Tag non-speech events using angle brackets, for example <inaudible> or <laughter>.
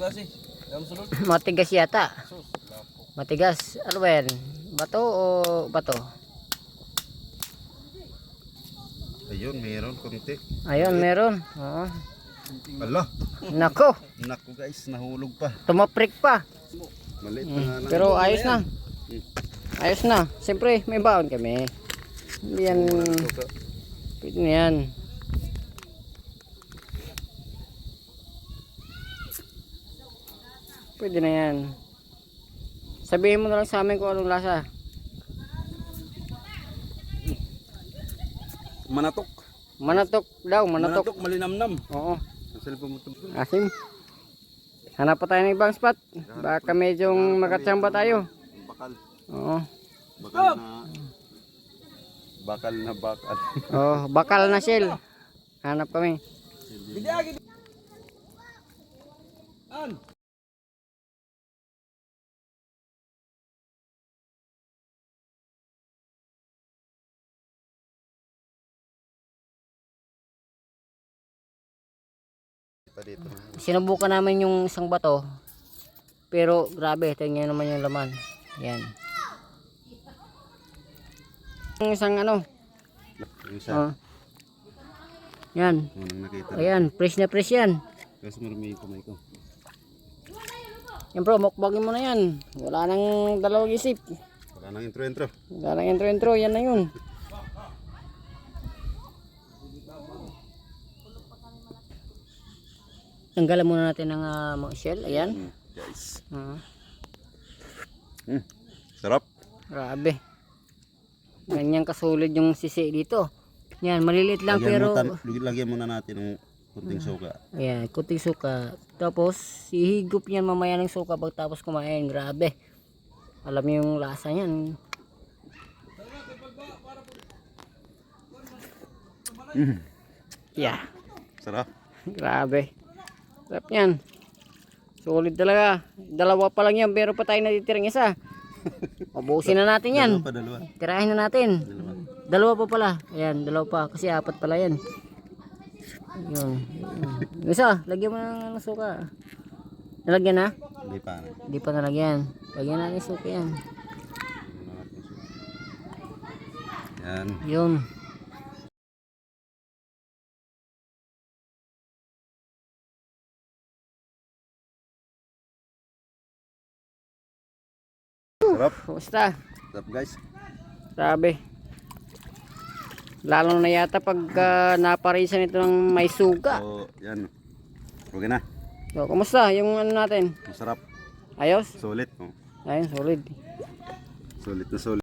klase. Matigas yata. Matigas. Ano ba yan? Bato o bato? Ayun, meron konti. Ayun, meron. Oo. Ala, Nako, naku guys, nahulog pa. tumaprik pa. Maliit Mm, na nga lang. Pero ayos na. Mm. Ayos na. Siyempre, may baon kami. Yan, pwede na yan. Pwede na yan. Sabihin mo na lang sa amin kung anong lasa. Manatok. Manatok daw, manatok. Manatok, malinamnam. Oo. Asim. Hanap pa tayo ng ibang spot. Baka medyong makatsamba tayo. Bakal. Oo. Bakal na. Bakal na bakal. <laughs> Oh, bakal na shell. Hanap kami. An. Pa dito. Sinubukan namin yung isang bato. Pero grabe, tingnan naman yung laman. Yan. Yung isang ano. Yung isa. Oh. Yan. Unang nakita. Ayan, fresh na fresh yan. Kasi marami yung kamay ko. Yan bro, mukbangin mo na yan. Wala nang dalawang isip. Wala nang intro-intro. Wala nang intro-intro, yan na yun. Tanggalan muna natin ng ah, mga shell. Ayan. Mm, guys. Ah, Mm. Sarap. grabe. Ganyan kasulid yung sisi dito. Yan, maliliit lang lagyan, pero... mo lagyan muna natin ng kunting suka. Ayan, kuting suka. Tapos, ihigop yan mamaya ng suka pagtapos kumain. Grabe. Alam niyo yung lasa niyan. Mm. Yeah. Sarap. Grabe. Sarap yan. Solid talaga. Dalawa pa lang yan pero pa tayo natitirang isa. <laughs> Ubusin na natin yan. Dalawa pa, dalawa. Tirahin na natin. Dalawa. Dalawa pa pala. Ayan, dalawa pa. Kasi apat pala yan. Yun. Isa, lagyan mo ng suka. Nalagyan na? Hindi pa. Hindi pa nalagyan. Lagyan natin yung suka yan. Yan. Yun. Sarap. Kumusta? Sarap guys. Grabe. Lalo na yata pag uh, naparisan ito ng may suga. So, yan. Okay na. So, kumusta yung ano natin? Masarap. Ayos? Sulit. Oh. Ayun, solid. Sulit na sulit.